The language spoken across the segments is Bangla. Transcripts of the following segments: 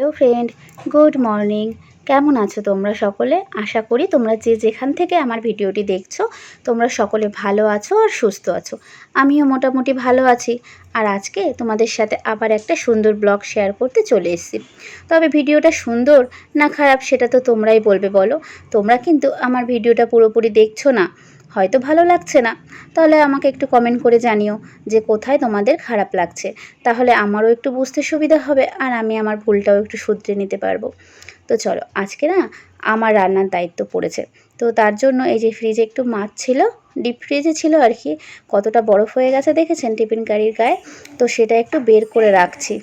Hello friend, good morning. কেমন আছো তোমরা সকলে? আশা করি তোমরা যে যেখান থেকে আমার ভিডিওটি দেখছ, তোমরা সকলে ভালো আছো আর সুস্থ আছো। আমিও মোটামুটি ভালো আছি। আর আজকে তোমাদের সাথে আবার একটা সুন্দর ব্লগ শেয়ার করতে চলে এসেছি। তবে ভিডিওটা সুন্দর না খারাপ সেটা তো তোমরাই বলবে বলো। তোমরা কিন্তু আমার ভিডিওটা পুরোপুরি দেখছ না। হয়তো ভালো লাগছে না। তাহলে আমাকে একটু কমেন্ট করে জানিও যে কোথায় তোমাদের খারাপ লাগছে। তাহলে আমারও একটু বুঝতে সুবিধা হবে আর আমি আমার ভুলটাও একটু শুধরে নিতে পারব। তো চলো, আজকে না আমার রান্নার দায়িত্ব পড়েছে। তো তার জন্য এই যে ফ্রিজে একটু মাছ ছিল ডিপ ফ্রিজে ছিল আর কি, কতটা বরফ হয়ে গেছে দেখেছেন টিফিন কারির গায়ে? তো সেটা একটু বের করে রাখছি।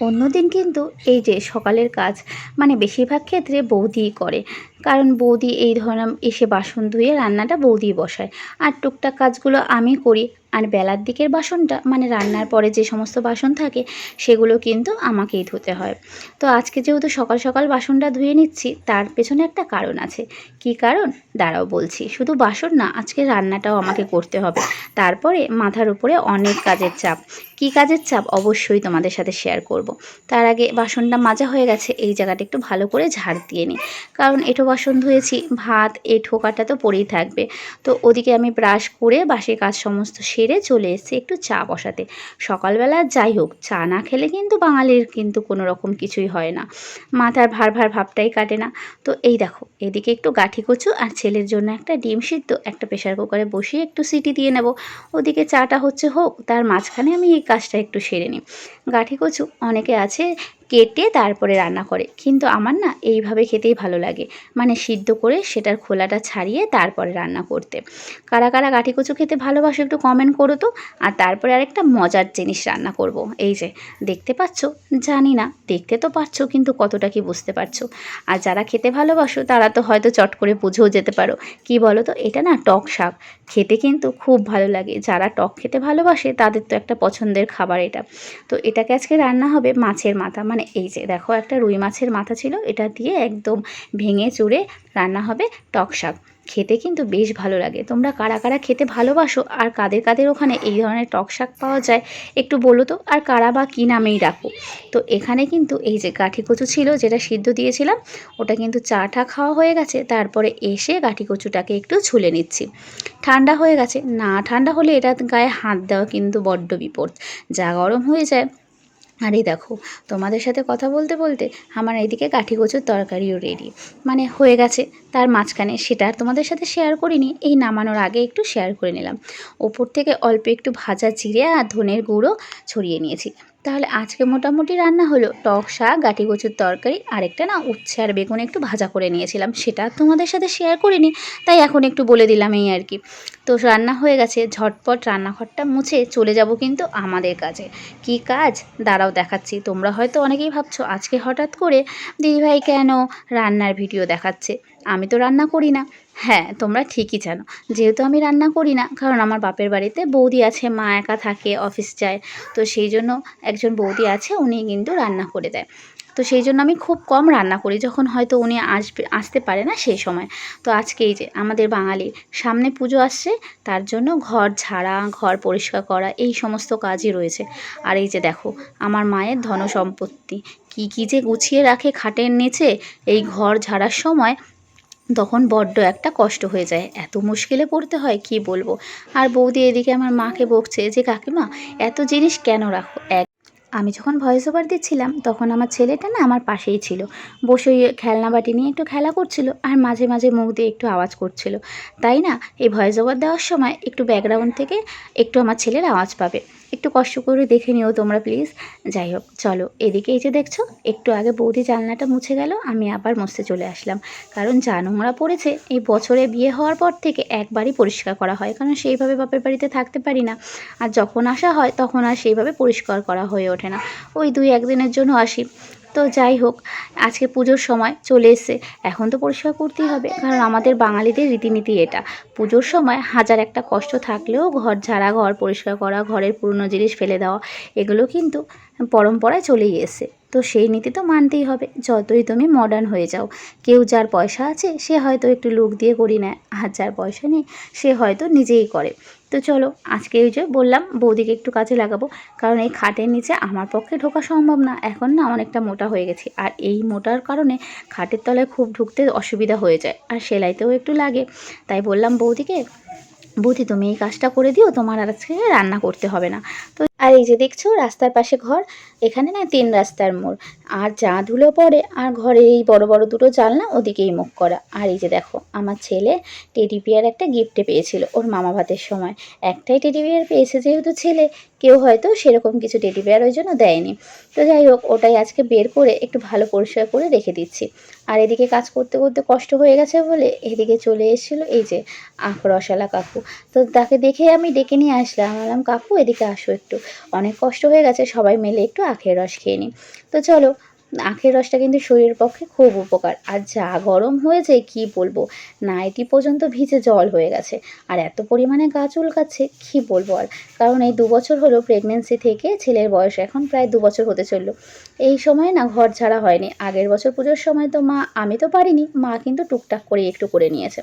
অন্যদিন কিন্তু এই যে সকালের কাজ মানে বেশিরভাগ ক্ষেত্রে বৌদিই করে। কারণ বৌদি এই ধরনের এসে বাসন ধুয়ে রান্নাটা বৌদি বসায়। আর টুকটাক কাজগুলো আমি করি। আর বেলার দিকের বাসনটা মানে রান্নার পরে যে সমস্ত বাসন থাকে, সেগুলো কিন্তু আমাকেই ধুতে হয়। তো আজকে যেহেতু সকাল সকাল বাসনটা ধুয়ে নিচ্ছি, তার পেছনে একটা কারণ আছে। কি কারণ? দাঁড়াও বলছি। শুধু বাসন না, আজকে রান্নাটাও আমাকে করতে হবে। তারপরে মাথার উপরে অনেক কাজের চাপ। কি কাজের চাপ? অবশ্যই তোমাদের সাথে শেয়ার করব। তার আগে বাসনটা মাজা হয়ে গেছে, এই জায়গাটা একটু ভালো করে ঝাড় দিয়ে নিই কারণ এঁটো বাসন ধুয়েছি, ভাত এই ঠোকাটা তো পড়েই থাকবে। তো ওদিকে আমি ব্রাশ করে বাসি কাজ সমস্ত সেরে চলে এসেছি একটু চা বসাতে। সকালবেলা যাই হোক, চা না খেলে কিন্তু বাঙালির কিন্তু কোনো রকম কিছুই হয় না। মাথার ভার ভার ভাবটাই কাটে না। তো এই দেখো, এদিকে একটু গাঠি কচু আর ছেলের জন্য একটা ডিম সিদ্ধ, একটা প্রেশার কুকারে বসিয়ে একটু সিটি দিয়ে নেব। ওদিকে চাটা হচ্ছে হোক, তার মাঝখানে আমি এই কাজটা একটু সেরে নিই। গাঠি কচু অনেকে আছে কেটে তারপরে রান্না করে। কিন্তু আমার না এইভাবে খেতেই ভালো লাগে। মানে সিদ্ধ করে সেটার খোলাটা ছাড়িয়ে তারপরে রান্না করতে। কারা কারা গাঠি কচু খেতে ভালোবাসো একটু কমেন্ট করো তো। আর তারপরে আরেকটা মজার জিনিস রান্না করব। এই যে, দেখতে পাচ্ছ? জানি না, দেখতে তো পাচ্ছ, কিন্তু কতটা কি বুঝতে পারছ? আর যারা খেতে ভালোবাসো, তারা তো হয়তো চট করে বুঝেও যেতে পারো। কি বলো তো? এটা না টক শাক। খেতে কিন্তু খুব ভালো লাগে। যারা টক খেতে ভালোবাসে, তাদের তো একটা পছন্দের খাবার এটা। তো এটাকে আজকে রান্না হবে মাছের মাথা। মানে এই যে দেখো একটা রুই মাছের মাথা ছিল, এটা দিয়ে একদম ভেঙে চুড়ে রান্না হবে টক শাক। খেতে কিন্তু বেশ ভালো লাগে। তোমরা কারা কারা খেতে ভালোবাসো আর কাদের কাদের ওখানে এই ধরনের টক শাক পাওয়া যায়, একটু বলো তো, আর কারা বা কী নামেই রাখো। তো এখানে কিন্তু এই যে গাঠি কচু ছিল যেটা সিদ্ধ দিয়েছিলাম, ওটা কিন্তু চাটা খাওয়া হয়ে গেছে, তারপরে এসে গাঠি কচুটাকে একটু ছুলে নিচ্ছি। ঠান্ডা হয়ে গেছে। না ঠান্ডা হলে এটা গায়ে হাত দেওয়া কিন্তু বড্ড বিপদ। যা গরম হয়ে যায় আর দেখো, তোমাদের সাথে কথা বলতে বলতে আমার এদিকে কাঠি তরকারিও রেডি মানে হয়ে গেছে, তার মাঝখানে সেটা তোমাদের সাথে শেয়ার করিনি, এই নামানোর আগে একটু শেয়ার করে নিলাম। ওপর থেকে অল্প একটু ভাজা জিরে আর ধনের গুঁড়ো ছড়িয়ে নিয়েছি। তাহলে আজকে মোটামুটি রান্না হলো টক শাক গাঠি কচুর তরকারি, আরেকটা না উচ্ছে আর বেগুন একটু ভাজা করে নিয়েছিলাম। সেটা তোমাদের সাথে শেয়ার করিনি, তাই এখন একটু বলে দিলাম এই আর কি। তো রান্না হয়ে গেছে, ঝটপট রান্নাঘরটা মুছে চলে যাব কিন্তু আমাদের কাজে। কি কাজ? দাঁড়াও দেখাচ্ছি। তোমরা হয়তো অনেকেই ভাবছ, আজকে হঠাৎ করে দিদিভাই কেন রান্নার ভিডিও দেখাচ্ছে? আমি তো রান্না করি না। হ্যাঁ তোমরা ঠিকই জানো। যেহেতু আমি রান্না করি না, কারণ আমার বাপের বাড়িতে বৌদি আছে, মা একা থাকে, অফিস যায়, তো সেই জন্য একজন বৌদি আছে, উনি কিন্তু রান্না করে দেয়। তো সেই জন্য আমি খুব কম রান্না করি, যখন হয়তো উনি আসবে, আসতে পারে না সেই সময়। তো আজকে এই যে আমাদের বাঙালির সামনে পুজো আসছে, তার জন্য ঘর ঝাড়া, ঘর পরিষ্কার করা, এই সমস্ত কাজই রয়েছে। আর এই যে দেখো, আমার মায়ের ধন সম্পত্তি কী কী যে গুছিয়ে রাখে খাটের নিচে, এই ঘর ঝাড়ার সময় তখন বড্ড একটা কষ্ট হয়ে যায়। এত মুশকিলে পড়তে হয়, কি বলব? আর বৌদি এদিকে আমার মাকে বকছে যে, কাকিমা, এত জিনিস কেন রাখো? এক আমি যখন ভয়েস ওভার দিচ্ছিলাম, তখন আমার ছেলেটা না আমার পাশেই ছিল। বসে খেলনা বাটি নিয়ে একটু খেলা করছিল আর মাঝে মাঝে মুখ দিয়ে একটু আওয়াজ করছিল। তাই না, এই ভয়েস ওভার দেওয়ার সময় একটু ব্যাকগ্রাউন্ড থেকে একটু আমার ছেলের আওয়াজ পাবে। একটু কষ্ট করে দেখে নিও তোমরা প্লিজ যাই হোক, চলো, এদিকে এই যে দেখছ, একটু আগে বৌদি জানলাটা মুছে গেল, আমি আবার মুছতে চলে আসলাম। কারণ যা নোংরা পড়েছে, এই বছরে বিয়ে হওয়ার পর থেকে একবারই পরিষ্কার করা হয়, কারণ সেইভাবে বাপের বাড়িতে থাকতে পারি না। আর যখন আসা হয়, তখন আর সেইভাবে পরিষ্কার করা হয়ে ওঠে না। ওই দুই একদিনের জন্য আসি। তো যাই হোক, আজকে পুজোর সময় চলে এসছে। এখন তো পরিষ্কার করতেই হবে, কারণ আমাদের বাঙালিদের রীতিনীতি এটা। পুজোর সময় হাজার একটা কষ্ট থাকলেও ঘর ঝাড়া ঘর, পরিষ্কার করা, ঘরের পুরনো জিনিস ফেলে দেওয়া, এগুলো কিন্তু পরম্পরায় চলেই এসে তো সেই নীতি তো মানতেই হবে, যতই তুমি মডার্ন হয়ে যাও। কেউ যার পয়সা আছে, সে হয়তো একটু লোক দিয়ে করি নেয়, আর যার পয়সা নেই, সে হয়তো নিজেই করে। তো চলো, আজকে ওই যে বললাম বৌদিকে একটু কাজে লাগাবো, কারণ এই খাটের নিচে আমার পক্ষে ঢোকা সম্ভব না। এখন না অনেকটা মোটা হয়ে গেছে, আর এই মোটার কারণে খাটের তলায় খুব ঢুকতে অসুবিধা হয়ে যায়, আর সেলাইতেও একটু লাগে। তাই বললাম বৌদিকে, বৌদি তুমি এই কাজটা করে দিও, তোমার আর আজকে রান্না করতে হবে না। তো আর এই যে দেখছ, রাস্তার পাশে ঘর, এখানে না তিন রাস্তার মোড়। আর যা ধুলো পড়ে, আর ঘরে এই বড় বড় দুটো জানলা, ওদিকেই মুখ করা। আর এই যে দেখো, আমার ছেলে টেডি বিয়ার একটা গিফটে পেয়েছিল ওর মামা ভাতের সময়। একটাই টেডি বিয়ার পেয়েছে যেহেতু ছেলে, কেউ হয়তো সেরকম কিছু টেডি বিয়ার ওই জন্য দেয়নি। তো যাই হোক, ওটাই আজকে বের করে একটু ভালো পরিষ্কার করে রেখে দিচ্ছি। আর এদিকে কাজ করতে করতে কষ্ট হয়ে গেছে বলে এদিকে চলে এসেছিল এই যে আখ রসালা কাকু। তো তাকে দেখে আমি ডেকে নিয়ে আসলাম। বললাম, কাকু, এদিকে আসো একটু। অনেক কষ্ট হয়ে গেছে, সবাই মিলে একটু আখের রস খেয়ে নিই। তো চলো, আখের রসটা কিন্তু শরীরের পক্ষে খুব উপকার। আর যা গরম হয়েছে, কি বলব? নাইটি পর্যন্ত ভিজে জল হয়ে গেছে। আর এত পরিমাণে গা চুলকাচ্ছে, কি বলব আর? কারণ এই দু বছর হলো প্রেগনেন্সি থেকে ছেলের বয়স, এখন প্রায় দু বছর হতে চলল। এই সময় না, ঘর ছাড়া হয়নি। আগের বছর পুজোর সময় তো মা, আমি তো পারিনি, মা কিন্তু টুকটাক করে একটু করে নিয়েছে।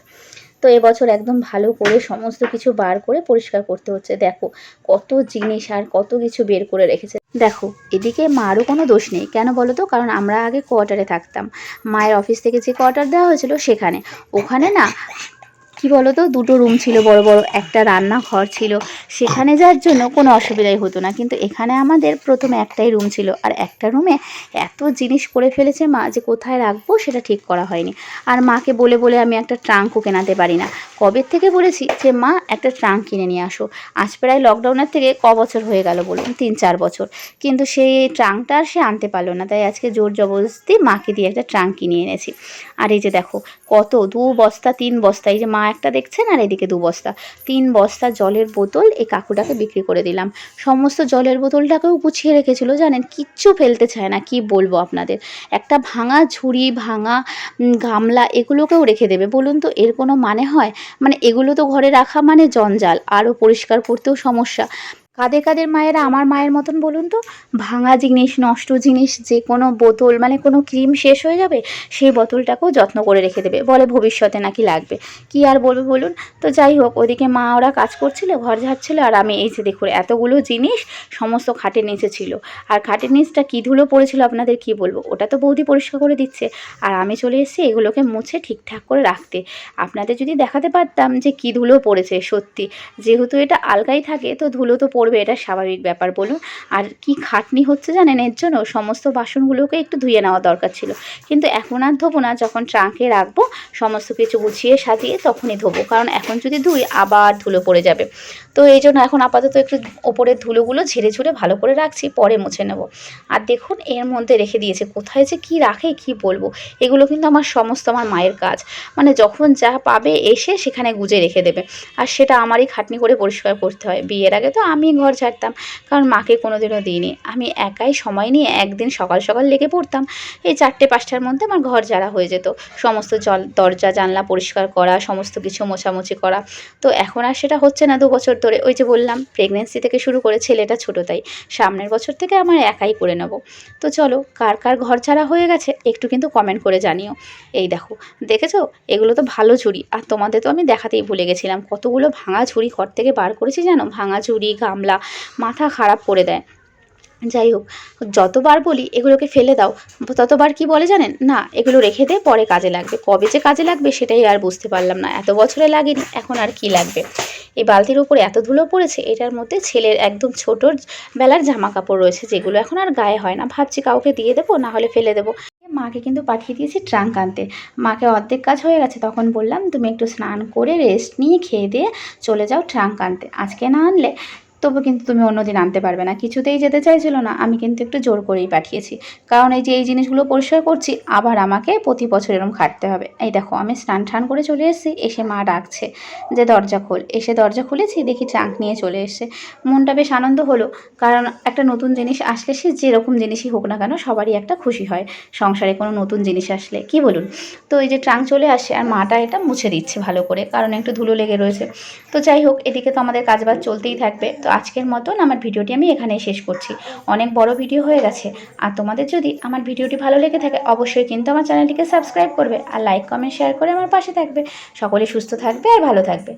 তো এবছর একদম ভালো করে সমস্ত কিছু বার করে পরিষ্কার করতে হচ্ছে। দেখো, কত জিনিস আর কত কিছু বের করে রেখেছে। দেখো, এদিকে মারও কোনো দোষ নেই। কেন বলো তো? কারণ আমরা আগে কোয়ার্টারে থাকতাম। মায়ের অফিস থেকে যে কোয়ার্টার দেওয়া হয়েছিল সেখানে। ওখানে না কি বলো তো দুটো রুম ছিল, বড় বড় একটা রান্নাঘর ছিল। সেখানে যাওয়ার জন্য কোনো অসুবিধাই হতো না। কিন্তু এখানে আমাদের প্রথমে একটাই রুম ছিল। আর একটা রুমে এত জিনিস করে ফেলেছে মা যে কোথায় রাখব সেটা ঠিক করা হয়নি। আর মাকে বলে বলে আমি একটা ট্রাঙ্কও কেনাতে পারি না। কবে থেকে বলেছি যে, মা, একটা ট্রাঙ্ক কিনে নিয়ে আসো। আজ প্রায় লকডাউনের থেকে ক বছর হয়ে গেল বলুন, তিন চার বছর। কিন্তু সেই ট্রাঙ্কটা আর সে আনতে পারল না। তাই আজকে জোর জবরদস্তি মাকে দিয়ে একটা ট্রাঙ্ক কিনে এনেছি। আর এই যে দেখো, কত দু বস্তা, তিন বস্তা, এই যে মা একটা দেখছেন আর এদিকে দু বস্তা। তিন বস্তা জলের বোতল এই কাকুটাকে বিক্রি করে দিলাম। সমস্ত জলের বোতলটাকেও গুছিয়ে রেখেছিল, জানেন? কিচ্ছু ফেলতে চায় না, কি বলব আপনাদের? একটা ভাঙা ঝুড়ি, ভাঙা গামলা এগুলোকেও রেখে দেবে, বলুন তো, এর কোনো মানে হয়? মানে এগুলো তো ঘরে রাখা মানে জঞ্জাল, আরও পরিষ্কার করতেও সমস্যা। কাদের কাদের মায়েরা আমার মায়ের মতন বলুন তো? ভাঙা জিনিস, নষ্ট জিনিস, যে কোনো বোতল মানে কোনো ক্রিম শেষ হয়ে যাবে, সেই বোতলটাকেও যত্ন করে রেখে দেবে। বলে ভবিষ্যতে নাকি লাগবে। কি আর বলবে বলুন? তো যাই হোক, ওদিকে মা ওরা কাজ করছিল, ঘর ঝাড়ছিল, আর আমি এই যে দেখুন, এতগুলো জিনিস সমস্ত খাটের নিচে ছিল। আর খাটের নিচটা কী ধুলো পড়েছিল আপনাদের কি বলব? ওটা তো বৌদি পরিষ্কার করে দিচ্ছে। আর আমি চলে এসেছি এগুলোকে মুছে ঠিকঠাক করে রাখতে। আপনাদের যদি দেখাতে পারতাম যে কী ধুলো পড়েছে, সত্যি। যেহেতু এটা আলগাই থাকে, তো ধুলো তো পড়বে, এটা স্বাভাবিক ব্যাপার বলুন। আর কি খাটনি হচ্ছে জানেন, এর জন্য সমস্ত বাসনগুলোকে একটু ধুয়ে নেওয়া দরকার ছিল। কিন্তু এখন আর ধোবো না, যখন ট্রাঙ্কে রাখব, সমস্ত কিছু গুছিয়ে সাজিয়ে তখনই ধোবো। কারণ এখন যদি ধুই, আবার ধুলো পড়ে যাবে। তো এই জন্য এখন আপাতত একটু ওপরের ধুলোগুলো ঝেড়ে ঝুড়ে ভালো করে রাখছি, পরে মুছে নেব। আর দেখুন, এর মধ্যে রেখে দিয়েছে, কোথায় যে কি রাখে, কি বলব? এগুলো কিন্তু আমার সমস্ত আমার মায়ের কাজ। মানে যখন যা পাবে এসে সেখানে গুজে রেখে দেবে। আর সেটা আমারই খাটনি করে পরিষ্কার করতে হয়। বিয়ের আগে তো আমি ঘর ঝাড়তাম, কারণ মাকে কোনোদিনও দিইনি। আমি একাই সময় নিয়ে একদিন সকাল সকাল লেগে পড়তাম, এই চারটে পাঁচটার মধ্যে আমার ঘর ঝাড়া হয়ে যেত। সমস্ত জল, দরজা, জানলা পরিষ্কার করা, সমস্ত কিছু মোছামুছি করা। তো এখন আর সেটা হচ্ছে না, দু বছর ধরে ওই যে বললাম প্রেগনেন্সি থেকে শুরু করে ছেলেটা ছোটো তাই, সামনের বছর থেকে আমার একাই করে নেব। তো চলো, কার কার ঘর ছাড়া হয়ে গেছে একটু কিন্তু কমেন্ট করে জানিও। এই দেখো, দেখেছ? এগুলো তো ভালো ঝুড়ি, আর তোমাদের তো আমি দেখাতেই ভুলে গেছিলাম, কতগুলো ভাঙা ঝুড়ি ঘর থেকে বার করেছি জানো? ভাঙা ঝুড়ি, গামলা, মাথা খারাপ করে দেয়। যাই হোক, যতবার বলি এগুলোকে ফেলে দাও, ততবার কি বলে জানেন? না, এগুলো রেখে দে, পরে কাজে লাগবে। কবে যে কাজে লাগবে সেটাই আর বুঝতে পারলাম না, এত বছরে লাগেনি, এখন আর কি লাগবে? এই বালতির উপরে এত ধুলো পড়েছে, এটার মধ্যে ছেলের একদম ছোটোর বেলার জামা কাপড় রয়েছে, যেগুলো এখন আর গায়ে হয় না। ভাবছি কাউকে দিয়ে দেবো, না হলে ফেলে দেবো। মাকে কিন্তু পাঠিয়ে দিয়েছি ট্রাঙ্ক আনতে। মাকে অর্ধেক কাজ হয়ে গেছে, তখন বললাম, তুমি একটু স্নান করে রেস্ট নিয়ে খেয়ে দিয়ে চলে যাও ট্রাঙ্ক আনতে। আজকে না আনলে তবু কিন্তু তুমি অন্যদিন আনতে পারবে না। কিছুতেই যেতে চাইছিল না। আমি কিন্তু একটু জোর করেই পাঠিয়েছি। কারণ এই যে এই জিনিসগুলো পরিষ্কার করছি, আবার আমাকে প্রতি বছর এরকম খাটতে হবে। এই দেখো, আমি স্নান টান করে চলে এসেছি। এসে মা ডাকছে যে, দরজা খোল। এসে দরজা খুলেছি, দেখি ট্রাঙ্ক নিয়ে চলে এসছে। মনটা বেশ আনন্দ হলো, কারণ একটা নতুন জিনিস আসলে সে যেরকম জিনিসই হোক না কেন, সবারই একটা খুশি হয়। সংসারে কোনো নতুন জিনিস আসলে, কি বলুন? তো এই যে ট্রাঙ্ক চলে আসে, আর মাটা এটা মুছে দিচ্ছে ভালো করে, কারণ একটু ধুলো লেগে রয়েছে। তো যাই হোক, এদিকে তো আমাদের কাজবাজ চলতেই থাকবে। তো আজকের মতন আমার ভিডিওটি আমি এখানেই শেষ করছি। অনেক বড় ভিডিও হয়ে গেছে। আর তোমাদের যদি আমার ভিডিওটি ভালো লেগে থাকে, অবশ্যই কিন্তু আমার চ্যানেলটিকে সাবস্ক্রাইব করবে আর লাইক, কমেন্ট, শেয়ার করে আমার পাশে থাকবে। সকলে সুস্থ থাকবে আর ভালো থাকবে।